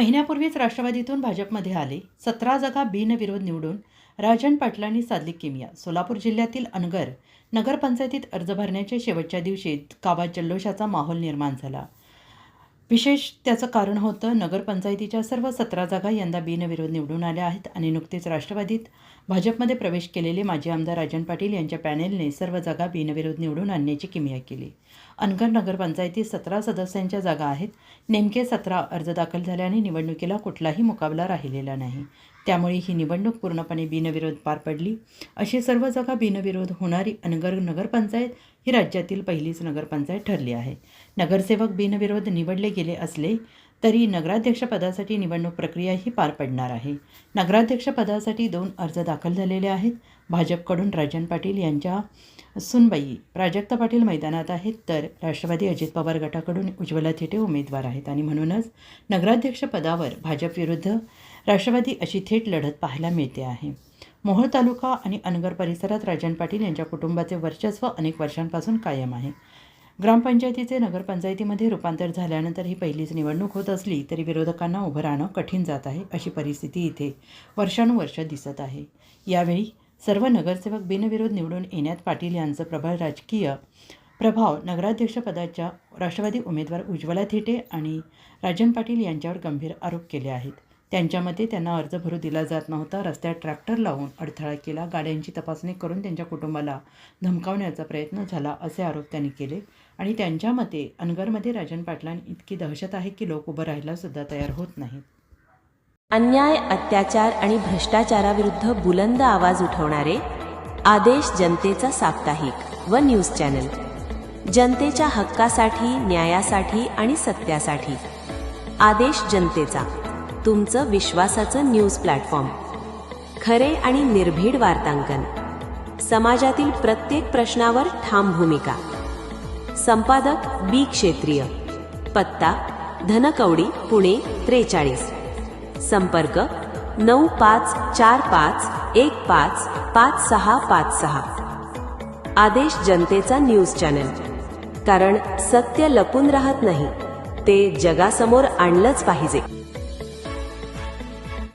महिन्यापूर्वीच राष्ट्रवादीतून भाजपमध्ये आले. सतरा जागा बिनविरोध निवडून राजन पाटलांनी साधली किमिया. सोलापूर जिल्ह्यातील अनगर नगरपंचायतीत अर्ज भरण्याच्या शेवटच्या दिवशी गावात जल्लोषाचा माहोल निर्माण झाला. विशेष त्याचं कारण होतं नगरपंचायतीच्या सर्व सतरा जागा यंदा बिनविरोध निवडून आल्या आहेत आणि नुकतेच राष्ट्रवादीत भाजपमध्ये प्रवेश केलेले माजी आमदार राजन पाटील यांच्या पॅनेलने सर्व जागा बिनविरोध निवडून आणण्याची किमिया केली. अनगर नगरपंचायतीत सतरा सदस्यांच्या जागा आहेत. नेमके सतरा अर्ज दाखल झाल्याने निवडणुकीला कुठलाही मुकाबला राहिलेला नाही. त्यामुळे ही निवडणूक पूर्णपणे बिनविरोध पार पडली. अशी सर्व जागा बिनविरोध होणारी अनगर नगरपंचायत ही राज्यातील पहिलीच नगरपंचायत ठरली आहे. नगरसेवक बिनविरोध निवडले गेले असले तरी नगराध्यक्षपदासाठी निवडणूक प्रक्रियाही पार पडणार आहे. नगराध्यक्षपदासाठी दोन अर्ज दाखल झालेले आहेत. भाजपकडून राजन पाटील यांच्या सुनबाई प्राजक्ता पाटील मैदानात आहेत तर राष्ट्रवादी अजित पवार गटाकडून उज्ज्वला थेटे उमेदवार आहेत. आणि म्हणूनच नगराध्यक्षपदावर भाजप विरुद्ध राष्ट्रवादी अशी थेट लढत पाहायला मिळते आहे. मोहोळ तालुका आणि अनगर परिसरात राजन पाटील यांच्या कुटुंबाचे वर्चस्व अनेक वर्षांपासून कायम आहे. ग्रामपंचायतीचे नगरपंचायतीमध्ये रूपांतर झाल्यानंतर ही पहिलीच निवडणूक होत असली तरी विरोधकांना उभं राहणं कठीण जात आहे अशी परिस्थिती इथे वर्षानुवर्ष दिसत आहे. यावेळी सर्व नगरसेवक बिनविरोध निवडून येण्यात पाटील यांचं प्रबळ राजकीय प्रभाव नगराध्यक्षपदाच्या राष्ट्रवादी उमेदवार उज्ज्वला थेटे आणि राजन पाटील यांच्यावर गंभीर आरोप केले आहेत. त्यांच्या मते त्यांना अर्ज भरू दिला जात नव्हता. रस्त्यात ट्रॅक्टर लावून अडथळा केला. गाड्यांची तपासणी करून त्यांच्या कुटुंबाला धमकावण्याचा प्रयत्न झाला असे आरोप त्यांनी केले. आणि त्यांच्या मते अनगरमध्ये राजन पाटलांनी इतकी दहशत आहे की लोक उभं राहायला सुद्धा तयार होत नाहीत. अन्याय अत्याचार आणि भ्रष्टाचाराविरुद्ध बुलंद आवाज उठवणारे आदेश जनतेचा साप्ताहिक व न्यूज चॅनल. जनतेच्या हक्कासाठी न्यायासाठी आणि सत्यासाठी. आदेश जनतेचा. तुमचं विश्वासाचं न्यूज प्लॅटफॉर्म. खरे आणि निर्भीड वार्तांकन. समाजातील प्रत्येक प्रश्नावर ठाम भूमिका. संपादक बी क्षेत्रीय. पत्ता धनकवडी पुणे त्रेचाळीस. संपर्क नऊ पाच चार पाच एक पाच पाच सहा पाच सहा. आदेश जनतेचा न्यूज चॅनल. कारण सत्य लपून राहत नाही. ते जगासमोर आणलंच पाहिजे.